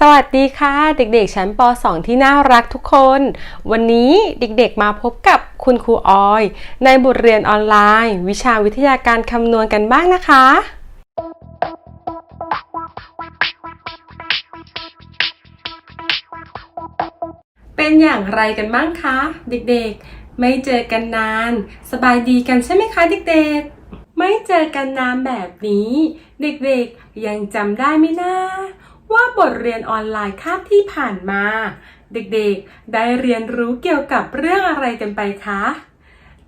สวัสดีค่ะ เด็กๆ ชั้นป .2 ที่น่ารักทุกคน วันนี้เด็กๆมาพบกับคุณครูออย ในบทเรียนออนไลน์ วิชาวิทยาการคำนวณกันบ้างนะคะ เป็นอย่างไรกันบ้างคะ เด็กๆ ไม่เจอกันนาน สบายดีกันใช่ไหมคะเด็กๆ ไม่เจอกันนานแบบนี้ เด็กๆยังจำได้ไหมนะว่าบทเรียนออนไลน์คาบที่ผ่านมา เด็กๆ ได้เรียนรู้เกี่ยวกับเรื่องอะไรกันไปคะ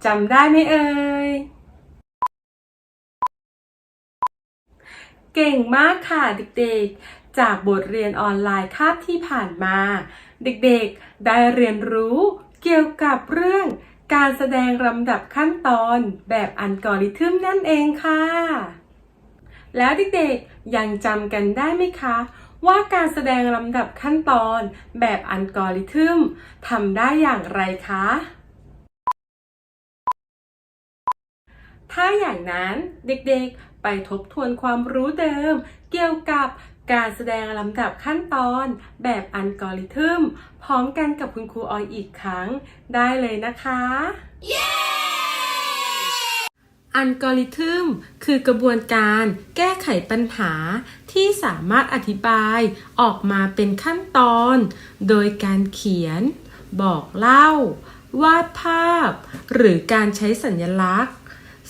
จำได้ไหมเอ่ยเก่งมากค่ะเด็กๆ จากบทเรียนออนไลน์คาบที่ผ่านมา เด็กๆ ได้เรียนรู้เกี่ยวกับเรื่อง การแสดงลำดับขั้นตอนแบบอัลกอริทึมนั่นเองค่ะ แล้วเด็กๆยังจำกันได้ไหมคะ ว่าการแสดงลำดับขั้นตอนแบบอัลกอริทึมทำได้อย่างไรคะ ถ้าอย่างนั้นเด็กๆไปทบทวนความรู้เดิมเกี่ยวกับ การแสดงลำดับขั้นตอนแบบอัลกอริทึมพร้อมกันกับคุณครูออยอีกครั้งได้เลยนะคะอัลกอริทึมคือกระบวนการแก้ไขปัญหาที่สามารถอธิบายออกมาเป็นขั้นตอน โดยการเขียน บอกเล่า วาดภาพ หรือการใช้สัญลักษณ์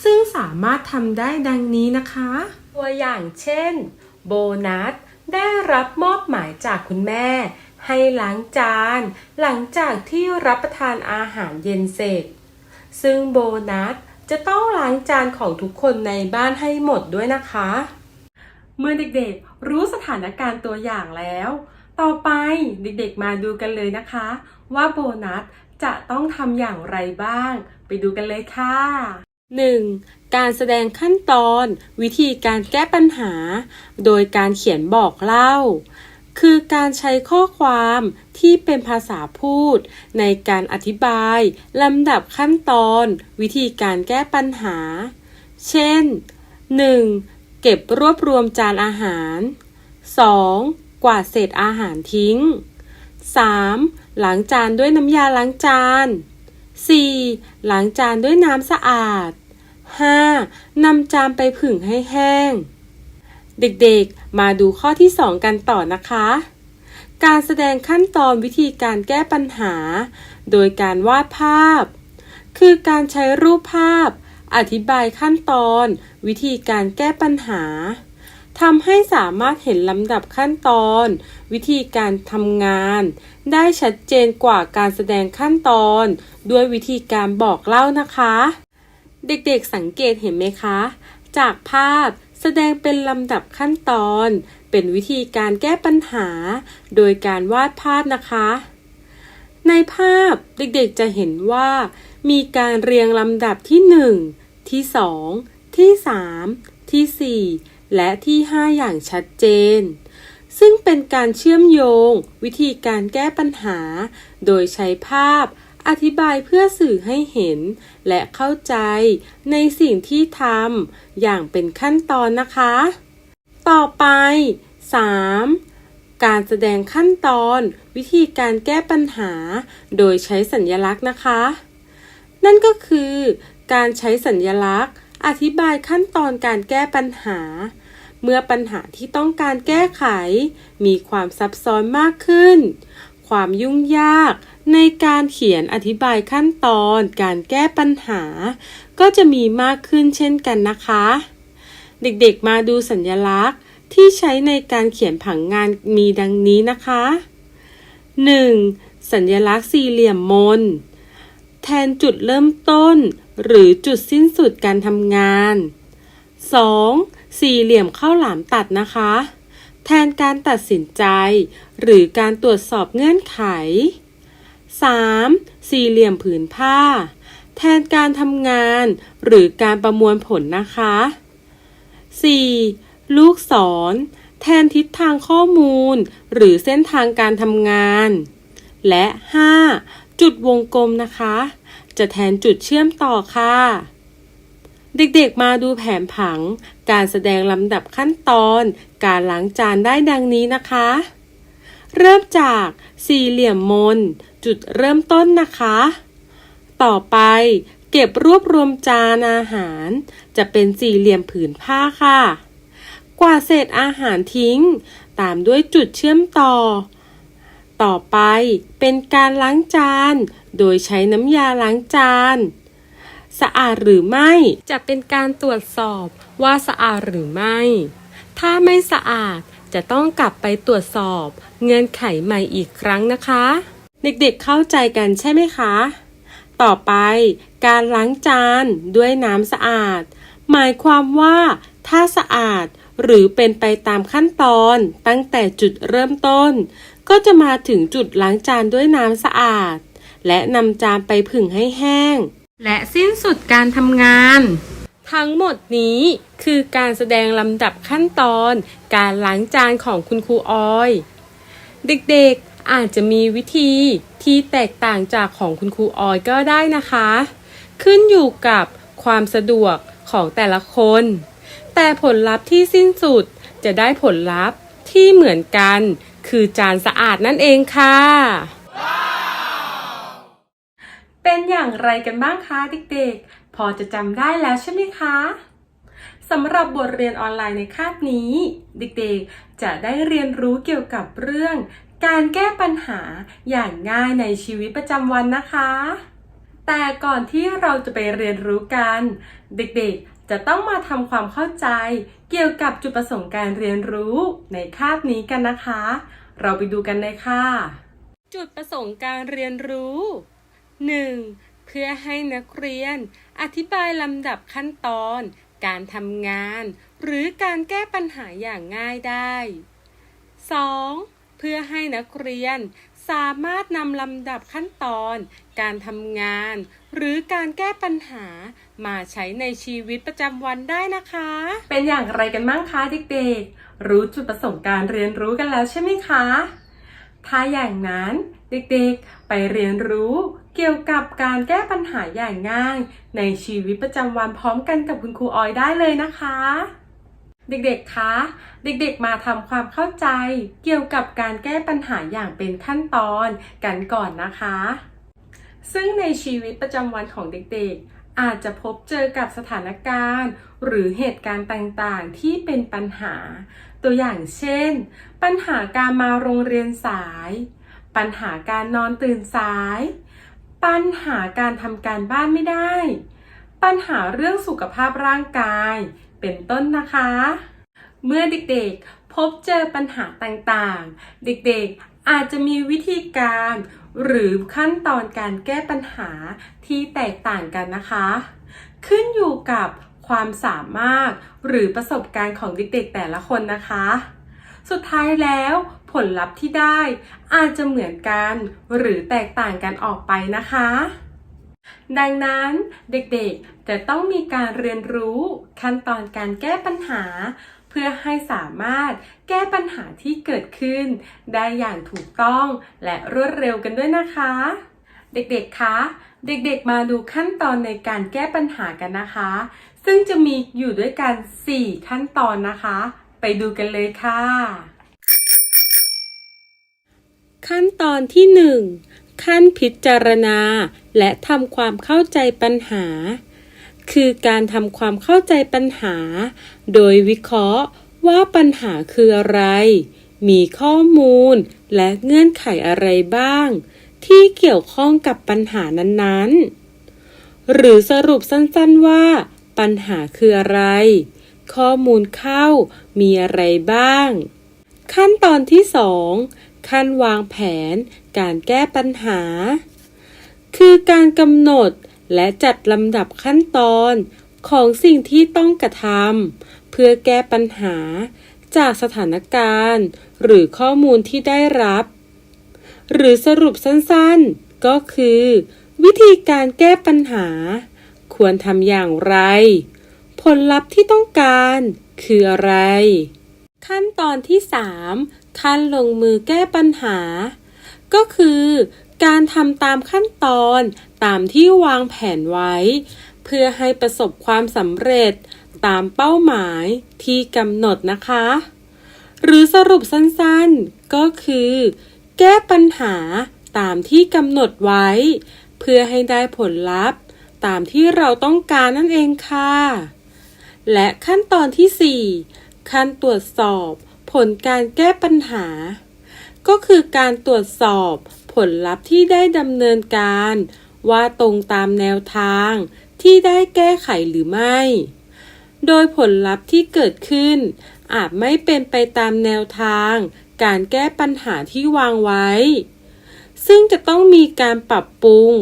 ซึ่งสามารถทำได้ดังนี้นะคะ ตัวอย่างเช่น โบนัส ได้รับมอบหมายจากคุณแม่ ให้ล้างจาน หลังจากที่รับประทานอาหารเย็นเสร็จ ซึ่งโบนัสจะต้องล้างจานของทุกคนในบ้านให้หมดด้วยนะคะ เมื่อเด็กๆ รู้สถานการณ์ตัวอย่างแล้ว ต่อไปเด็กๆมาดูกันเลยนะคะ ว่าโบนัสจะต้องทำอย่างไรบ้าง ไปดูกันเลยค่ะ 1. การแสดงขั้นตอน วิธีการแก้ปัญหา โดยการเขียนบอกเล่า คือการใช้ข้อความที่เป็นภาษาพูด ในการอธิบายลำดับขั้นตอน วิธีการแก้ปัญหา เช่น 1. เก็บรวบรวมจานอาหาร 2. กวาดเศษอาหารทิ้ง 3. ล้างจานด้วยน้ำยาล้างจาน 4. ล้างจานด้วยน้ำสะอาด 5. นำจานไปผึ่งให้แห้ง เด็กๆ มาดูข้อที่ 2 กันต่อนะคะ การแสดงขั้นตอนวิธีการแก้ปัญหา โดยการวาดภาพ คือการใช้รูปภาพ อธิบายขั้นตอน วิธีการแก้ปัญหาทำให้สามารถเห็นลำดับขั้นตอน วิธีการทำงาน ได้ชัดเจนกว่าการแสดงขั้นตอน ด้วยวิธีการบอกเล่านะคะ เด็กๆสังเกตเห็นไหมคะ จากภาพแสดงเป็นลำดับขั้นตอน เป็นวิธีการแก้ปัญหา โดยการวาดภาพนะคะ ในภาพเด็กๆจะเห็นว่า มีการเรียงลำดับที่ 1 ที่ 2 ที่ 3 ที่ 4 และที่ 5 อย่างชัดเจน ซึ่งเป็นการเชื่อมโยง วิธีการแก้ปัญหา โดยใช้ภาพ อธิบายเพื่อสื่อให้เห็น และเข้าใจในสิ่งที่ทำอย่างเป็นขั้นตอนนะคะ ต่อไป 3. การแสดงขั้นตอน วิธีการแก้ปัญหา โดยใช้สัญญลักษณ์นะคะ นั่นก็คือ การใช้สัญญลักษณ์ อธิบายขั้นตอนการแก้ปัญหา เมื่อปัญหาที่ต้องการแก้ไข มีความซับซ้อนมากขึ้น ความยุ่งยาก ในการเขียนอธิบายขั้นตอน การแก้ปัญหา ก็จะมีมากขึ้นเช่นกันนะคะ เด็กๆมาดูสัญญลักษณ์ที่ใช้ในการเขียนผังงานมีดังนี้นะคะ 1. สัญลักษณ์สี่เหลี่ยมมน แทนจุดเริ่มต้น หรือจุดสิ้นสุดการทำงาน 2. สี่เหลี่ยมข้าวหลามตัดนะคะ แทนการตัดสินใจ หรือการตรวจสอบเงื่อนไข 3. สี่เหลี่ยมผืนผ้า แทนการทำงานหรือการประมวลผลนะคะ 4. ลูกศร แทนทิศทางข้อมูล หรือเส้นทางการทำงาน และ 5. จุดวงกลมนะคะ จะแทนจุดเชื่อมต่อค่ะ เด็กๆมาดูแผนผัง การแสดงลำดับขั้นตอน การล้างจานได้ดังนี้นะคะ เริ่มจากสี่เหลี่ยมมน จุดเริ่มต้นนะคะ ต่อไปเก็บรวบรวมจานอาหาร จะเป็นสี่เหลี่ยมผืนผ้าค่ะ กวาดเศษอาหารทิ้ง ตามด้วยจุดเชื่อมต่อ ต่อไปเป็นการล้างจาน โดยใช้น้ำยาล้างจานสะอาดหรือไม่จะเป็นการตรวจสอบว่าสะอาดหรือไม่ ถ้าไม่สะอาดจะต้องกลับไปตรวจสอบเงื่อนไขใหม่อีกครั้งนะคะ เด็กๆเข้าใจกันใช่ไหมคะ ต่อไปการล้างจานด้วยน้ำสะอาด หมายความว่า ถ้าสะอาดหรือเป็นไปตามขั้นตอนตั้งแต่จุดเริ่มต้น ก็จะมาถึงจุดล้างจานด้วยน้ำสะอาด และนำจานไปผึ่งให้แห้ง และสิ้นสุดการทำงาน ทั้งหมดนี้คือการแสดงลำดับขั้นตอนการล้างจานของคุณครูออย เด็กๆอาจจะมีวิธีที่แตกต่างจากของคุณครูออยก็ได้นะคะ ขึ้นอยู่กับความสะดวกของแต่ละคน แต่ผลลัพธ์ที่สิ้นสุดจะได้ผลลัพธ์ที่เหมือนกัน คือจานสะอาดนั่นเองค่ะ เป็นอย่างไรกันบ้างคะเด็กๆ พอจะจำได้แล้วใช่ไหมคะสำหรับบทเรียนออนไลน์ในคาบนี้ เด็กๆ จะได้เรียนรู้เกี่ยวกับเรื่อง การแก้ปัญหาอย่างง่ายในชีวิตประจำวันนะคะ แต่ก่อนที่เราจะไปเรียนรู้กัน เด็กๆ จะต้องมาทำความเข้าใจ เกี่ยวกับจุดประสงค์การเรียนรู้ในคาบนี้กันนะคะ เราไปดูกันเลยค่ะ จุดประสงค์การเรียนรู้ 1. เพื่อให้นักเรียน อธิบายลำดับขั้นตอน การทำงาน หรือการแก้ปัญหาอย่างง่ายได้ 2. เพื่อให้นักเรียนสามารถนำลำดับขั้นตอน การทำงาน หรือการแก้ปัญหา มาใช้ในชีวิตประจำวันได้นะคะ เป็นอย่างไรกันบ้างคะเด็กๆ รู้จุดประสงค์การเรียนรู้กันแล้วใช่ไหมคะ ถ้าอย่างนั้นเด็กๆ ไปเรียนรู้ เกี่ยวกับการแก้ปัญหาอย่างง่าย ในชีวิตประจำวันพร้อมกันกับคุณครูออยได้เลยนะคะ เด็กๆ คะ เด็กๆ มาทำความเข้าใจ เกี่ยวกับการแก้ปัญหาอย่างเป็นขั้นตอนกันก่อนนะคะ ซึ่งในชีวิตประจำวันของเด็กๆ อาจจะพบเจอกับสถานการณ์ หรือเหตุการณ์ต่างๆ ที่เป็นปัญหา ตัวอย่างเช่น ปัญหาการมาโรงเรียนสาย ปัญหาการนอนตื่นสาย ปัญหาการทำการบ้านไม่ได้ ปัญหาเรื่องสุขภาพร่างกาย เป็นต้นนะคะ เมื่อเด็กๆพบเจอปัญหาต่างๆ เด็กๆอาจจะมีวิธีการ หรือขั้นตอนการแก้ปัญหาที่แตกต่างกันนะคะ ขึ้นอยู่กับความสามารถหรือประสบการณ์ของเด็กๆแต่ละคนนะคะ สุดท้ายแล้ว ผลลัพธ์ที่ได้อาจจะเหมือนกันหรือแตกต่างกันออกไปนะคะ ดังนั้นเด็กๆจะต้องมีการเรียนรู้ขั้นตอนการแก้ปัญหา เพื่อให้สามารถแก้ปัญหาที่เกิดขึ้น ได้อย่างถูกต้องและรวดเร็วกันด้วยนะคะ เด็กๆ คะ เด็กๆ มาดูขั้นตอนในการแก้ปัญหากันนะคะ ซึ่งจะมีอยู่ด้วยกัน 4 ขั้นตอนนะคะ ไปดูกันเลยค่ะ ขั้นตอนที่ 1 ขั้นพิจารณา และทำความเข้าใจปัญหา คือการทำความเข้าใจปัญหา โดยวิเคราะห์ว่าปัญหาคืออะไร มีข้อมูลและเงื่อนไขอะไรบ้าง ที่เกี่ยวข้องกับปัญหานั้นๆ หรือสรุปสั้นๆว่า ปัญหาคืออะไร ข้อมูลเข้ามีอะไรบ้าง ขั้นตอนที่ 2 ขั้นวางแผน การแก้ปัญหา คือการกำหนดและจัดลำดับขั้นตอนของสิ่งที่ต้องกระทำเพื่อแก้ปัญหา จากสถานการณ์ หรือข้อมูลที่ได้รับ หรือสรุปสั้นๆ ก็คือ วิธีการแก้ปัญหา ควรทำอย่างไร ผลลัพธ์ที่ต้องการคืออะไร ขั้นตอนที่ 3 ขั้นลงมือแก้ปัญหา ก็คือการทำตามขั้นตอนตามที่วางแผนไว้เเพื่อให้ประสบความสำเร็จตามเป้าหมายที่กำหนดนะคะ หรือสรุปสั้นๆ ก็คือ แก้ปัญหาตามที่กำหนดไว้ เพื่อให้ได้ผลลัพธ์ตามที่เราต้องการนั่นเองค่ะ และขั้นตอนที่ 4 ขั้นตรวจสอบ ผลการแก้ปัญหา ก็คือการตรวจสอบผลลัพธ์ที่ได้ดำเนินการ ว่าตรงตามแนวทางที่ได้แก้ไขหรือไม่ โดยผลลัพธ์ที่เกิดขึ้น อาจไม่เป็นไปตามแนวทาง การแก้ปัญหาที่วางไว้ ซึ่งจะต้องมีการปรับปรุง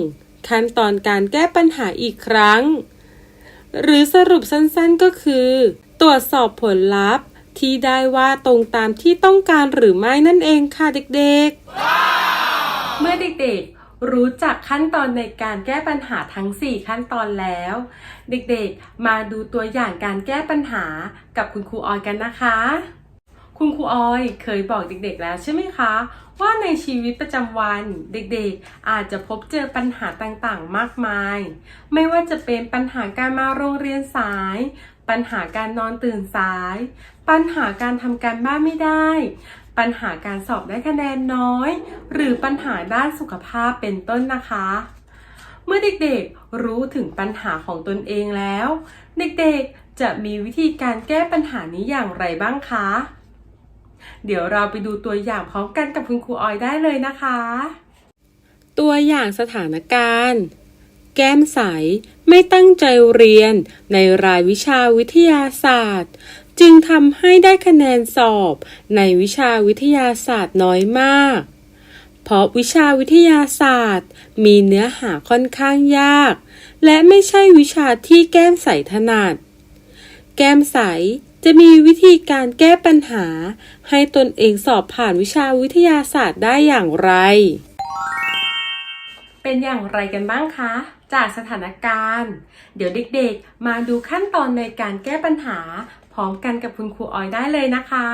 ขั้นตอนการแก้ปัญหาอีกครั้ง หรือสรุปสั้นๆก็คือ ตรวจสอบผลลัพธ์ ที่ได้ว่าตรงตามที่ต้องการหรือไม่นั่นเองค่ะเด็กๆ เมื่อเด็กๆ รู้จักขั้นตอนในการแก้ปัญหาทั้ง 4 ขั้นตอนแล้ว เด็กๆ มาดูตัวอย่างการแก้ปัญหากับคุณครูออยกันนะคะ คุณครูออยเคยบอกเด็กๆ แล้วใช่ไหมคะ ว่าในชีวิตประจำวันเด็กๆ อาจจะพบเจอปัญหาต่างๆ มากมาย ไม่ว่าจะเป็นปัญหาการมาโรงเรียนสายปัญหาการนอนตื่นสาย ปัญหาการทำการบ้านไม่ได้ ปัญหาการสอบได้คะแนนน้อย หรือปัญหาด้านสุขภาพเป็นต้นนะคะ เมื่อเด็กๆรู้ถึงปัญหาของตนเองแล้ว เด็กๆจะมีวิธีการแก้ปัญหานี้อย่างไรบ้างคะ เดี๋ยวเราไปดูตัวอย่างพร้อมกันกับคุณครูออยได้เลยนะคะ ตัวอย่างสถานการณ์แก้มใสไม่ตั้งใจเรียนในรายวิชาวิทยาศาสตร์ จึงทำให้ได้คะแนนสอบในวิชาวิทยาศาสตร์น้อยมาก เพราะวิชาวิทยาศาสตร์มีเนื้อหาค่อนข้างยาก และไม่ใช่วิชาที่แก้มใสถนัด แก้มใสจะมีวิธีการแก้ปัญหา ให้ตนเองสอบผ่านวิชาวิทยาศาสตร์ได้อย่างไร เป็นอย่างไรกันบ้างคะ จากสถานการณ์ เดี๋ยวเด็กๆ มาดูขั้นตอนในการแก้ปัญหา พร้อมกันกับคุณครูออยได้เลยนะคะ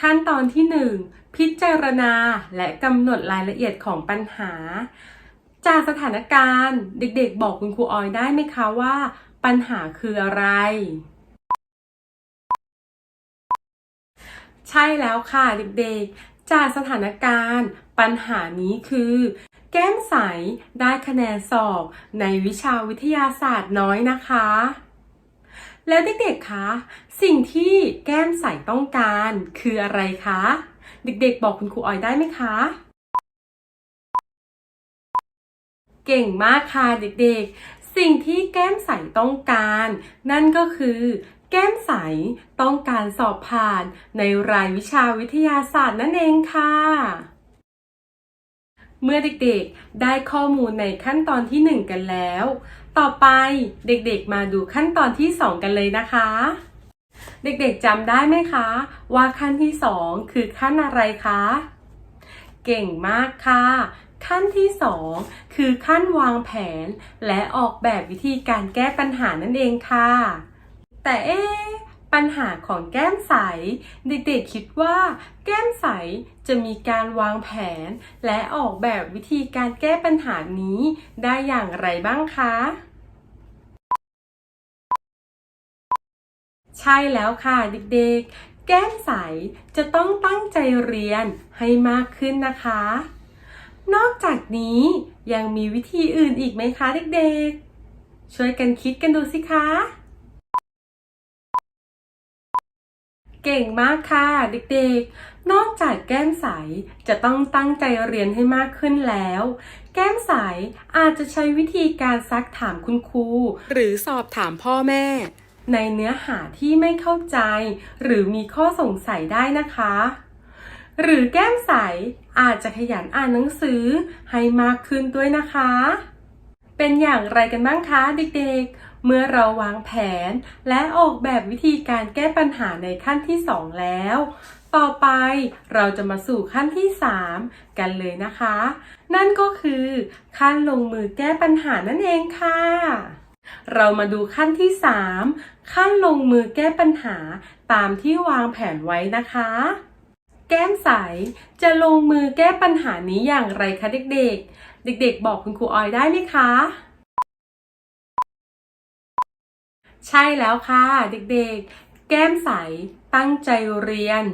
ขั้นตอนที่ 1 พิจารณาและกำหนดรายละเอียดของปัญหา จากสถานการณ์เด็กๆ บอกคุณครูออยได้ไหมคะว่า ปัญหาคืออะไรใช่แล้วค่ะเด็กๆ จากสถานการณ์ ปัญหานี้คือ แก้มใสได้คะแนนสอบในวิชาวิทยาศาสตร์น้อยนะคะ แล้วเด็กๆคะ สิ่งที่แก้มใสต้องการคืออะไรคะ เด็กๆบอกคุณครูออยได้ไหมคะ เก่งมากค่ะเด็กๆ สิ่งที่แก้มใสต้องการ นั่นก็คือแก้มใสต้องการสอบผ่านในรายวิชาวิทยาศาสตร์นั่นเองค่ะ เมื่อเด็กๆ ได้ข้อมูลในขั้นตอนที่ 1 กันแล้ว ต่อไปเด็กๆมาดูขั้นตอนที่ 2 กันเลยนะคะ เด็กๆจำได้ไหมคะ ว่าขั้นที่ 2 คือขั้นอะไรคะ เก่งมากค่ะ ขั้นที่ 2 คือขั้นวางแผน และออกแบบวิธีการแก้ปัญหานั่นเองค่ะ แต่เอ๊ ปัญหาของแก้มใส เด็กๆคิดว่า แก้มใสจะมีการวางแผน และออกแบบวิธีการแก้ปัญหานี้ได้อย่างไรบ้างคะ ใช่แล้วค่ะเด็กๆ แก้มใสจะต้องตั้งใจเรียนให้มากขึ้นนะคะ นอกจากนี้ยังมีวิธีอื่นอีกไหมคะเด็กๆ ช่วยกันคิดกันดูสิคะ เก่งมากค่ะเด็กๆ นอกจากแก้มใสจะต้องตั้งใจเรียนให้มากขึ้นแล้ว แก้มใสอาจจะใช้วิธีการซักถามคุณครู หรือสอบถามพ่อแม่ ในเนื้อหาที่ไม่เข้าใจ หรือมีข้อสงสัยได้นะคะ หรือแก้มใสอาจจะขยันอ่านหนังสือให้มากขึ้นด้วยนะคะ เป็นอย่างไรกันบ้างคะเด็กๆ เมื่อเราวางแผนและออกแบบวิธีการแก้ปัญหาในขั้นที่ 2 แล้ว ต่อไปเราจะมาสู่ขั้นที่ 3 กันเลยนะคะ นั่นก็คือขั้นลงมือแก้ปัญหานั่นเองค่ะเรามาดูขั้นที่ 3 ขั้นลงมือแก้ปัญหาตามที่วางแผนไว้นะคะ แก้มใสจะลงมือแก้ปัญหานี้อย่างไรคะเด็กๆ เด็กๆ บอกคุณครูออยได้ไหมคะ ใช่แล้วค่ะเด็กๆ แก้มใส ตั้งใจเรียน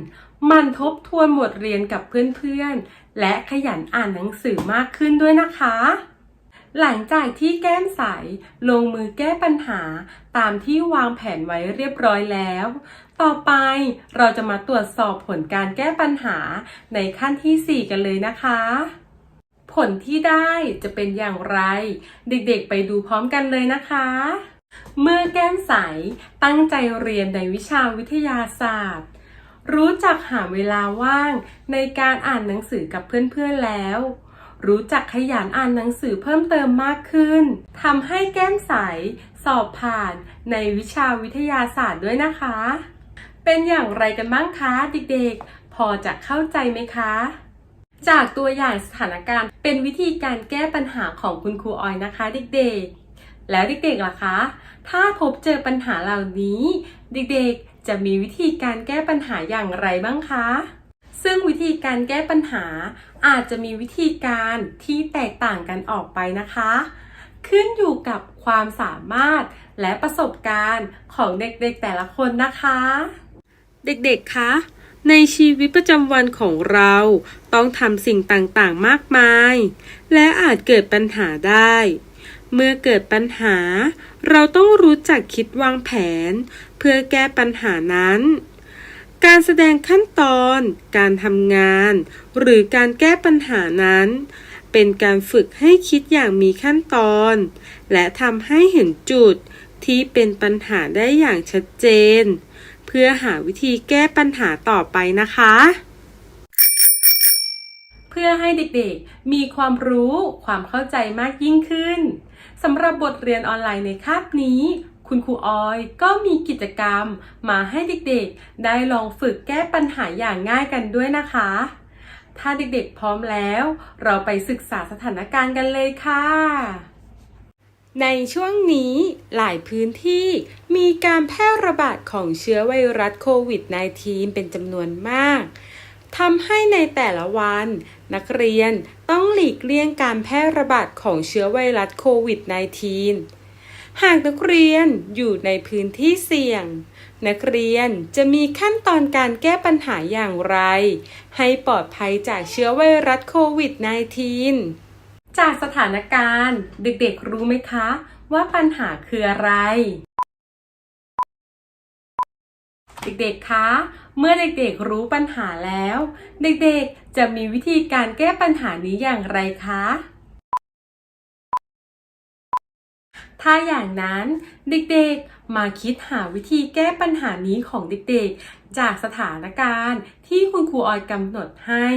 มันทบทวนบทเรียนกับเพื่อนๆ และขยันอ่านหนังสือมากขึ้นด้วยนะคะ หลังจากที่แก้มใส ลงมือแก้ปัญหาตามที่วางแผนไว้เรียบร้อยแล้ว ต่อไปเราจะมาตรวจสอบผลการแก้ปัญหาในขั้นที่ 4 กันเลยนะคะผลที่ได้จะเป็นอย่างไร เด็กๆไปดูพร้อมกันเลยนะคะ เมื่อแก้มใสตั้งใจเรียนในวิชาวิทยาศาสตร์ รู้จักหาเวลาว่างในการอ่านหนังสือกับเพื่อนๆแล้ว รู้จักขยันอ่านหนังสือเพิ่มเติมมากขึ้นทำให้แก้มใสสอบผ่านในวิชาวิทยาศาสตร์ด้วยนะคะ เป็นอย่างไรกันบ้างคะเด็กๆ พอจะเข้าใจไหมคะ จากตัวอย่างสถานการณ์เป็นวิธีการแก้ปัญหาของคุณครูออยนะคะเด็กๆ แล้วเด็กๆล่ะคะ ถ้าพบเจอปัญหาเหล่านี้ เด็กๆจะมีวิธีการแก้ปัญหาอย่างไรบ้างคะ ซึ่งวิธีการแก้ปัญหาอาจจะมีวิธีการที่แตกต่างกันออกไปนะคะ ขึ้นอยู่กับความสามารถและประสบการณ์ของเด็กๆแต่ละคนนะคะ เด็กๆคะในชีวิตประจำวันของเราต้องทำสิ่งต่างๆ มากมาย และอาจเกิดปัญหาได้ เมื่อเกิดปัญหา เราต้องรู้จักคิดวางแผน เพื่อแก้ปัญหานั้น การแสดงขั้นตอน การทำงาน หรือการแก้ปัญหานั้น เป็นการฝึกให้คิดอย่างมีขั้นตอน และทำให้เห็นจุดที่เป็นปัญหาได้อย่างชัดเจน เพื่อหาวิธีแก้ปัญหาต่อไปนะคะ เพื่อให้เด็กๆ มีความรู้ความเข้าใจมากยิ่งขึ้น สำหรับบทเรียนออนไลน์ในคาบนี้ คุณครูออยก็มีกิจกรรมมาให้เด็กๆ ได้ลองฝึกแก้ปัญหาอย่างง่ายกันด้วยนะคะ ถ้าเด็กๆพร้อมแล้ว เราไปศึกษาสถานการณ์กันเลยค่ะ ในช่วงนี้หลายพื้นที่มีการแพร่ระบาดของเชื้อไวรัสโควิด -19 เป็นจำนวนมากทำให้ในแต่ละวัน นักเรียนต้องหลีกเลี่ยงการแพร่ระบาดของเชื้อไวรัสโควิด -19 หากนักเรียนอยู่ในพื้นที่เสี่ยง นักเรียนจะมีขั้นตอนการแก้ปัญหาอย่างไร ให้ปลอดภัยจากเชื้อไวรัสโควิด -19 จากสถานการณ์ เด็กๆรู้ไหมคะ ว่าปัญหาคืออะไร เด็กๆคะ เมื่อเด็กๆรู้ปัญหาแล้ว เด็กๆจะมีวิธีการแก้ปัญหานี้อย่างไรคะ ถ้าอย่างนั้นเด็กๆมาคิดหาวิธีแก้ปัญหานี้ของเด็กๆ จากสถานการณ์ที่คุณครูออยกำหนดให้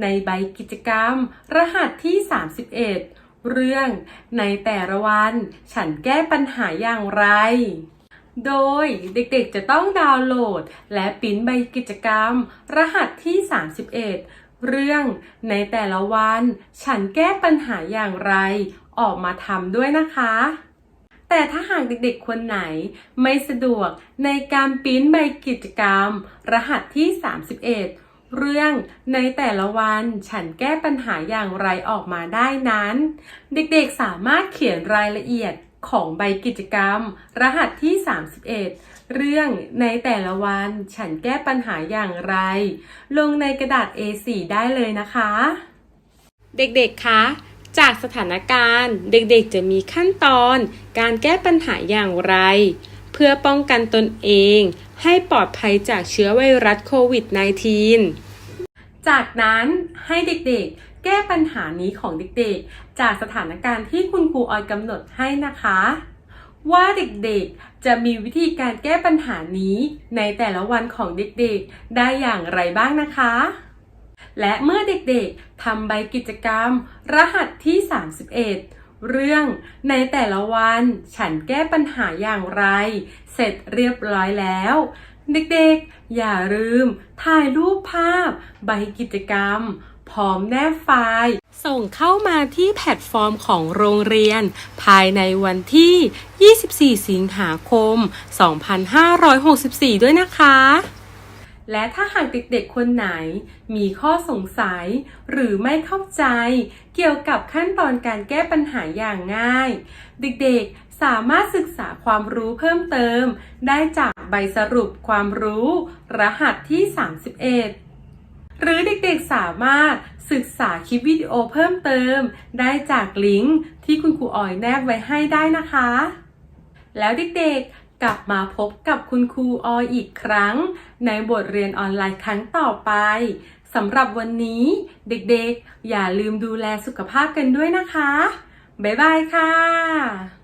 ในใบกิจกรรม รหัสที่ 31 เรื่องในแต่ละวัน ฉันแก้ปัญหาอย่างไร โดยเด็กๆจะต้องดาวน์โหลด และปิ้นใบกิจกรรม รหัสที่ 31 เรื่องในแต่ละวัน ฉันแก้ปัญหาอย่างไร ออกมาทำด้วยนะคะ แต่ถ้าหากเด็กๆคนไหนไม่สะดวกในการปิ้นใบกิจกรรม รหัสที่ 31 เรื่องในแต่ละวันฉันแก้ปัญหาอย่างไรออกมาได้นั้น เด็กๆสามารถเขียนรายละเอียด ของใบกิจกรรม รหัสที่ 31 เรื่องในแต่ละวันฉันแก้ปัญหาอย่างไร ลงในกระดาษ A4 ได้เลยนะคะ เด็กๆ คะจากสถานการณ์เด็กๆ จะมีขั้นตอนการแก้ปัญหาอย่างไร เพื่อป้องกันตนเอง ให้ปลอดภัยจากเชื้อไวรัสโควิด -19 จากนั้นให้เด็กๆ แก้ปัญหานี้ของเด็กๆ จากสถานการณ์ที่คุณครูออยกำหนดให้นะคะ ว่าเด็กๆจะมีวิธีการแก้ปัญหานี้ในแต่ละวันของเด็กๆได้อย่างไรบ้างนะคะ และเมื่อเด็กๆทำใบกิจกรรม รหัสที่ 31เรื่องในแต่ละวันฉันแก้ปัญหาอย่างไร เสร็จเรียบร้อยแล้ว เด็กๆ อย่าลืม ถ่ายรูปภาพ ใบกิจกรรม พร้อมแนบไฟล์ ส่งเข้ามาที่แพลตฟอร์มของโรงเรียน ภายในวันที่ 24 สิงหาคม 2564 ด้วยนะคะ และถ้าหากเด็กๆ คนไหน มีข้อสงสัย หรือไม่เข้าใจ เกี่ยวกับขั้นตอนการแก้ปัญหาอย่างง่าย เด็กๆ สามารถศึกษาความรู้เพิ่มเติม ได้จากใบสรุปความรู้ รหัสที่ 31 หรือเด็กๆสามารถศึกษาคลิปวิดีโอเพิ่มเติม ได้จากลิงก์ที่คุณครูออยแนบไว้ให้ได้นะคะ แล้วเด็กๆกลับมาพบกับคุณครูออยอีกครั้ง ในบทเรียนออนไลน์ครั้งต่อไปสำหรับวันนี้เด็กๆ อย่าลืมดูแลสุขภาพกันด้วยนะคะ บ๊ายบายค่ะ